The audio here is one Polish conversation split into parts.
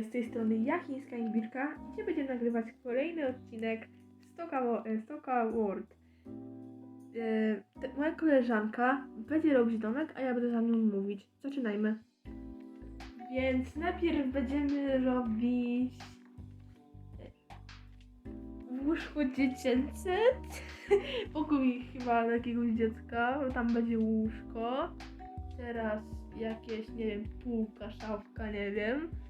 Z tej strony ja, Chińska Imbirka i dzisiaj będziemy nagrywać kolejny odcinek Stoka, e, Stoka World. E, moja koleżanka będzie robić domek, a ja będę za nią mówić. Zaczynajmy. Więc najpierw będziemy robić łóżko dziecięce. Pokój chyba jakiegoś dziecka, tam będzie łóżko. Teraz jakieś, nie wiem, półka, szafka, nie wiem.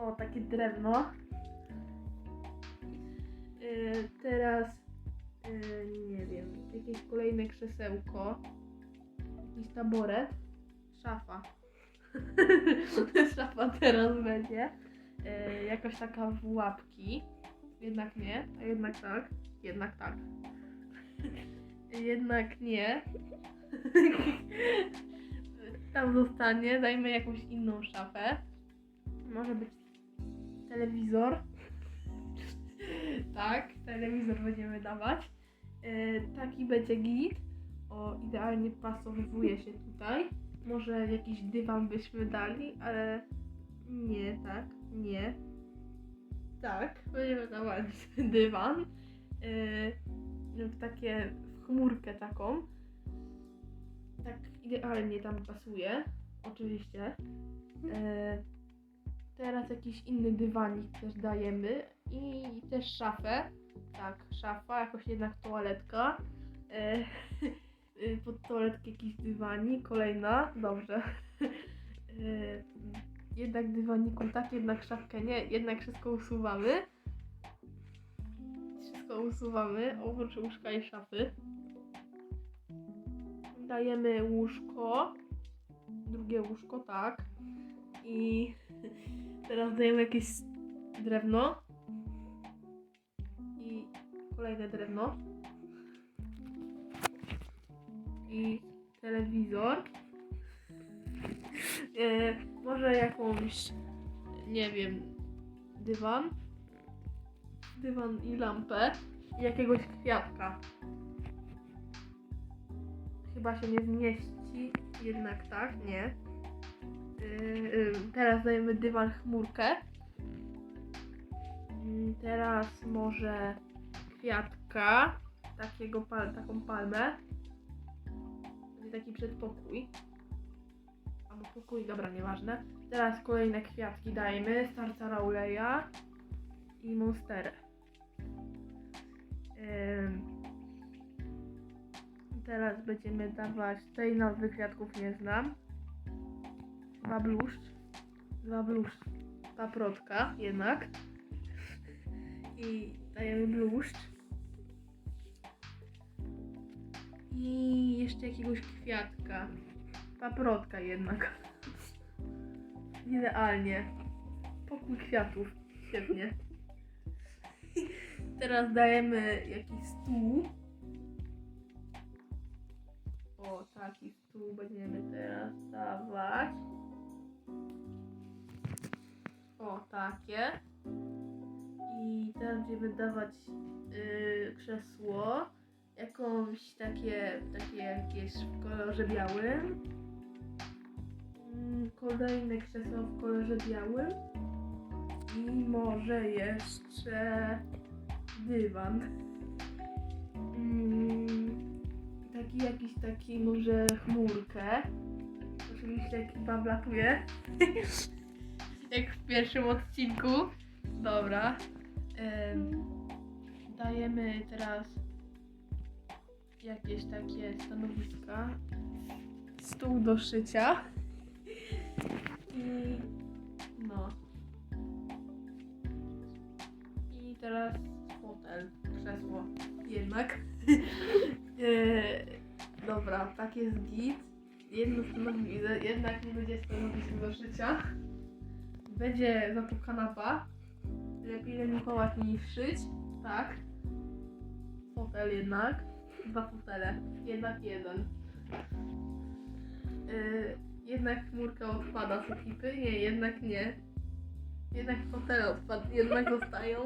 O, takie drewno. Yy, teraz, yy, nie wiem, jakieś kolejne krzesełko. Jakiś taboret. Szafa. Szafa teraz będzie. Yy, jakaś taka w łapki. Jednak nie, a jednak tak. Jednak tak. jednak nie. Tam zostanie. Dajmy jakąś inną szafę. Może być telewizor. tak, telewizor będziemy dawać. E, taki będzie git. O, idealnie pasowuje się tutaj. Może jakiś dywan byśmy dali, ale nie, tak, nie. Tak, będziemy dawać dywan. E, w takie, w chmurkę taką. Tak idealnie tam pasuje. Oczywiście. E, Teraz jakiś inny dywanik też dajemy i też szafę. Tak, szafa, jakoś jednak toaletka. E, y, pod toaletkę jakiś dywanik, kolejna, dobrze. E, jednak dywaniku tak, jednak szafkę nie, jednak wszystko usuwamy. Wszystko usuwamy, oprócz łóżka i szafy. Dajemy łóżko, drugie łóżko, tak. I Teraz dajemy jakieś drewno. I kolejne drewno. I telewizor. E, może jakąś, nie wiem, dywan. Dywan i lampę. I jakiegoś kwiatka. Chyba się nie zmieści. Jednak tak, nie. Yy, teraz dajemy dywan chmurkę. Yy, Teraz może kwiatka, takiego pal, taką palmę. Będzie taki przedpokój. Albo pokój, dobra, nieważne. Teraz kolejne kwiatki dajmy. Starca Rauleya i Monsterę. Teraz będziemy dawać, tej nazwy kwiatków nie znam. Dwa bluszcz. Dwa bluszcz. Paprotka jednak. I dajemy bluszcz. I jeszcze jakiegoś kwiatka. Paprotka jednak. Idealnie. Pokój kwiatów. Świetnie. Teraz dajemy jakiś stół. O, taki stół będziemy teraz dawać. O, takie. I teraz będziemy dawać yy, krzesło. Jakąś takie, takie jakieś w kolorze białym. Mm, Kolejne krzesło w kolorze białym. I może jeszcze dywan. Mm, Taki jakiś taki może chmurkę. Oczywiście ekipa wlatuje. Jak w pierwszym odcinku. Dobra. Em, dajemy teraz jakieś takie stanowiska. Stół do szycia. I no. I teraz fotel, krzesło. Jednak. E, dobra, tak jest git. Jedno stanowisko, jednak nie będzie stanowisko do szycia. Będzie za to kanapa. Lepiej renikować niż szyć. Tak. Fotel jednak. Dwa fotele. Jednak jeden. Yy, jednak chmurka odpada z ekipy. Nie, jednak nie. Jednak fotele odpad jednak zostają.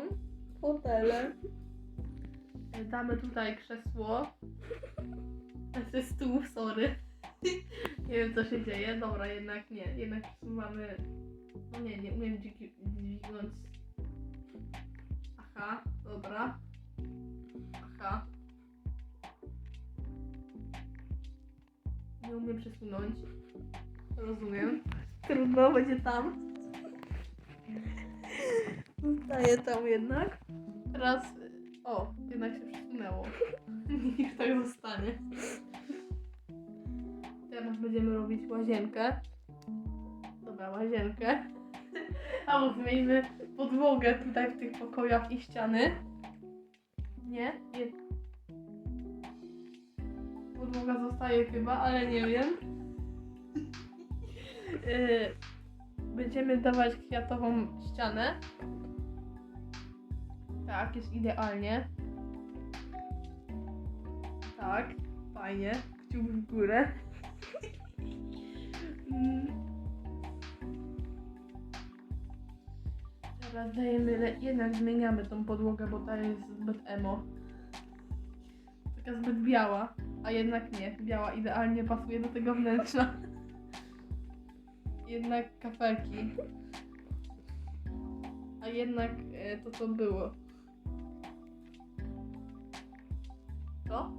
Fotele. Yy, Damy tutaj krzesło. Znaczy stół, sorry. Nie wiem co się dzieje. Dobra, jednak nie. Jednak przesuwamy. No nie, nie umiem przesunąć. Aha, dobra. Aha. Nie umiem przesunąć. Rozumiem. Trudno, będzie tam. Zostaje tam jednak. Teraz. O, jednak się przesunęło. Niech tak zostanie. Będziemy robić łazienkę. Dobra, łazienkę. Albo zmieńmy podłogę tutaj w tych pokojach i ściany. Nie? Nie. Podłoga zostaje chyba, ale nie wiem. Yy, Będziemy dawać kwiatową ścianę. Tak, jest idealnie. Tak, fajnie. Kciuk w górę. Teraz dajemy, jednak zmieniamy tą podłogę, bo ta jest zbyt emo. Taka zbyt biała, a jednak nie. Biała idealnie pasuje do tego wnętrza. Jednak kafelki. A jednak e, to co było. Co?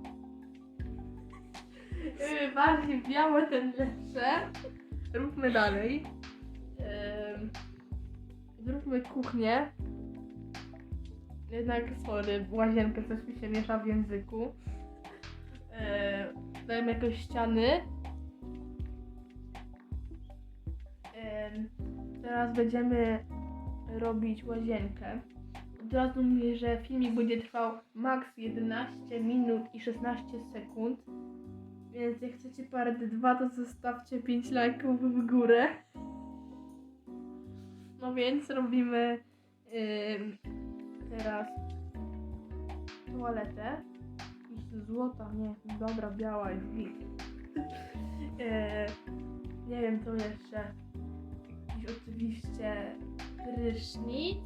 Bardziej białe ten lepsze. Róbmy dalej. Zróbmy kuchnię. Jednak, sorry, łazienkę coś mi się miesza w języku. Dajemy jakieś ściany. Teraz będziemy robić łazienkę. Od razu mówię, że filmik będzie trwał maks 11 minut i 16 sekund. Więc jak chcecie part 2, to zostawcie 5 lajków w górę. No więc robimy ym, teraz toaletę. Złota, nie, dobra, biała jest git. Yy, nie wiem co jeszcze. Jakiś oczywiście prysznic.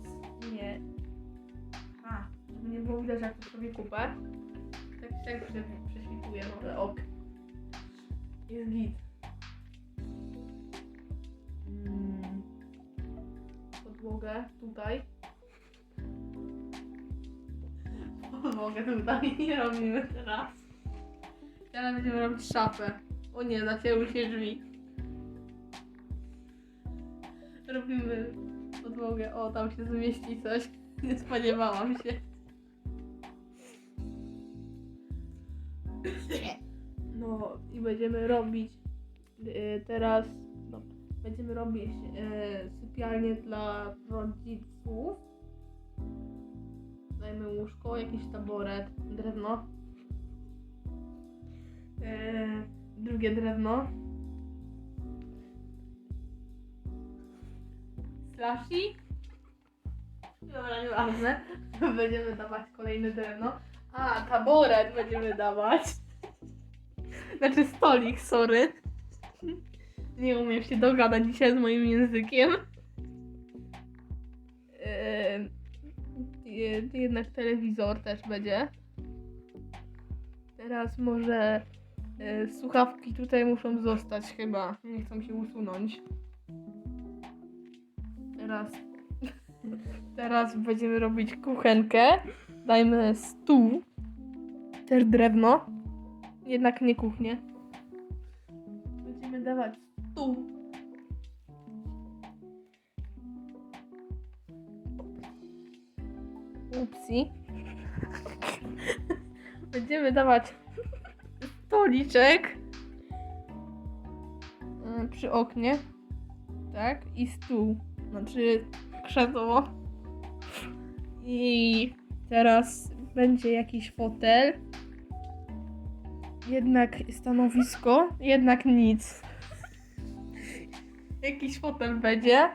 Nie. A, żeby nie było widać jak to sobie kupę. Tak tak prze, prześwituje, no ale ok. Jest git. Mm. Podłogę tutaj. Podłogę tutaj nie robimy teraz. Teraz będziemy robić szafę. O nie, zacięły się drzwi. Robimy podłogę. O, tam się zmieści coś. Nie spodziewałam się. No i będziemy robić y, teraz. No, będziemy robić y, sypialnię dla rodziców. Dajmy łóżko, jakiś taboret, drewno. Y, drugie drewno. Slashi. Dobra, nieważne. Będziemy dawać kolejne drewno. A, taboret będziemy dawać. Znaczy stolik, sorry. Nie umiem się dogadać dzisiaj z moim językiem. Je- jednak telewizor też będzie. Teraz może e, słuchawki tutaj muszą zostać chyba. Nie chcą się usunąć. Teraz teraz będziemy robić kuchenkę. Dajmy stół. Też drewno. Jednak nie kuchnię. Będziemy dawać stół. Upsi. Będziemy dawać stoliczek y, przy oknie. Tak? I stół. Znaczy krzesło. I teraz będzie jakiś fotel. Jednak stanowisko, jednak nic. Jakiś fotel będzie.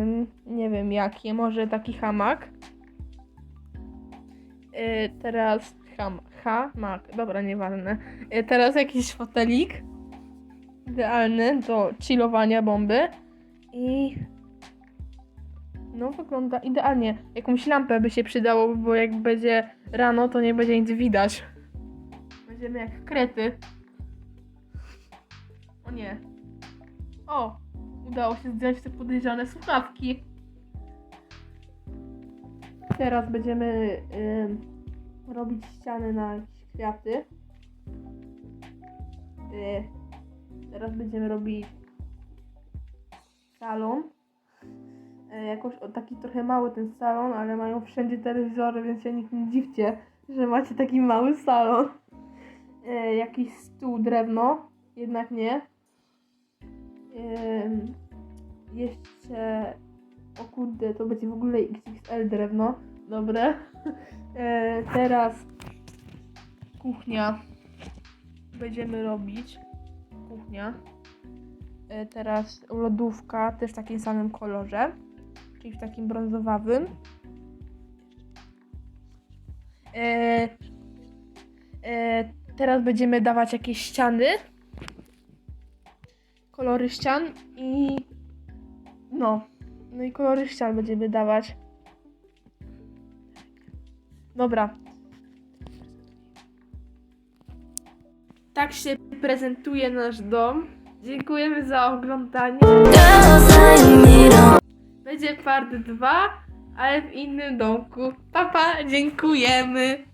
Ym, nie wiem jaki, może taki hamak. Yy, teraz ham, hamak, dobra, nieważne. Yy, teraz jakiś fotelik. Idealny do chillowania bomby. I no wygląda idealnie. Jakąś lampę by się przydało, bo jak będzie rano, to nie będzie nic widać. Będziemy jak krety. O nie. O, udało się zdjąć te podejrzane słuchawki. Teraz będziemy ym, robić ściany na jakieś kwiaty. Y, teraz będziemy robić salon. Y, jakoś o, taki trochę mały ten salon, ale mają wszędzie telewizory, więc się nikt nie dziwcie, że macie taki mały salon. Y, jakiś stół, drewno, jednak nie. Ym, jeszcze o kurde, to będzie w ogóle XXL drewno. Dobre. E, teraz kuchnia. Będziemy robić. Kuchnia. E, teraz lodówka, też w takim samym kolorze. Czyli w takim brązowawym. E, e, teraz będziemy dawać jakieś ściany. Kolory ścian i no. No i kolory ścian będziemy dawać. Dobra. Tak się prezentuje nasz dom. Dziękujemy za oglądanie. Będzie part 2, ale w innym domku. Papa, dziękujemy.